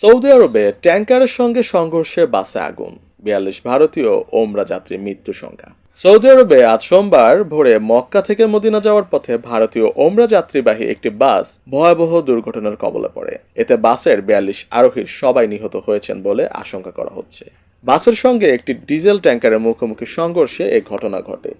Saudi আরবে ট্যাঙ্কারের সঙ্গে সংঘর্ষে বাসে আগুন, বিয়াল্লিশ ভারতীয় ওমরা যাত্রী মৃত্যু সংখ্যা। সৌদি আরবে আজ সোমবার ভোরে মক্কা থেকে মদিনা যাওয়ার পথে ভারতীয় ওমরা যাত্রীবাহী একটি বাস ভয়াবহ দুর্ঘটনার কবলে পড়ে। এতে বাসের বিয়াল্লিশ আরোহীর সবাই নিহত হয়েছেন বলে আশঙ্কা করা হচ্ছে। বাসের সঙ্গে একটি ডিজেল ট্যাঙ্কারের মুখোমুখি সংঘর্ষে এই ঘটনা ঘটে।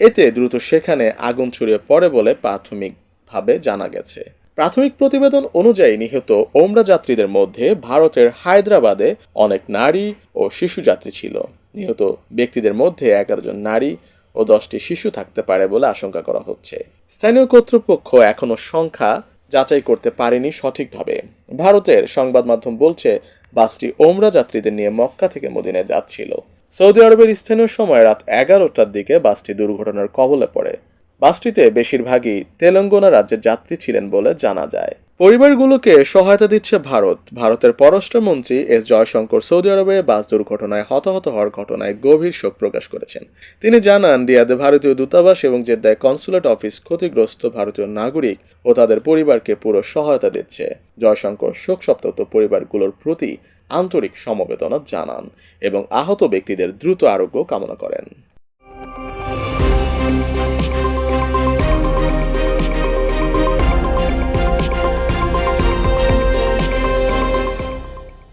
এতে দ্রুত সেখানে আগুন ছড়িয়ে পড়ে বলে প্রাথমিকভাবে জানা গেছে। প্রাথমিক প্রতিবেদন অনুযায়ী নিহত ওমরা যাত্রীদের মধ্যে ভারতের হায়দ্রাবাদে অনেক নারী ও শিশু যাত্রী ছিল। নিহত ব্যক্তিদের মধ্যে এগারো জন নারী ও দশটি শিশু থাকতে পারে বলে আশঙ্কা করা হচ্ছে। স্থানীয় কর্তৃপক্ষ এখনও সংখ্যা যাচাই করতে পারেনি সঠিকভাবে। ভারতের সংবাদ মাধ্যম বলছে, বাসটি ওমরা যাত্রীদের নিয়ে মক্কা থেকে মদিনায় যাচ্ছিল। সৌদি আরবের স্থানীয় সময় রাত এগারোটার দিকে বাসটি দুর্ঘটনার কবলে পড়ে। বাসটিতে বেশিরভাগই তেলেঙ্গানা রাজ্যের যাত্রী ছিলেন বলে জানা যায়। পরিবারগুলোকে সহায়তা দিচ্ছে ভারত। ভারতের পররাষ্ট্রমন্ত্রী এস জয়শঙ্কর সৌদি আরবে বাস দুর্ঘটনায় হতাহত হওয়ার ঘটনায় গভীর শোক প্রকাশ করেছেন। তিনি জানান, রিয়াদে ভারতীয় দূতাবাস এবং জেদ্দায় কনসুলেট অফিস ক্ষতিগ্রস্ত ভারতীয় নাগরিক ও তাদের পরিবারকে পুরো সহায়তা দিচ্ছে। জয়শঙ্কর শোক সপ্তাহত পরিবারগুলোর প্রতি আন্তরিক সমবেদনা জানান এবং আহত ব্যক্তিদের দ্রুত আরোগ্য কামনা করেন।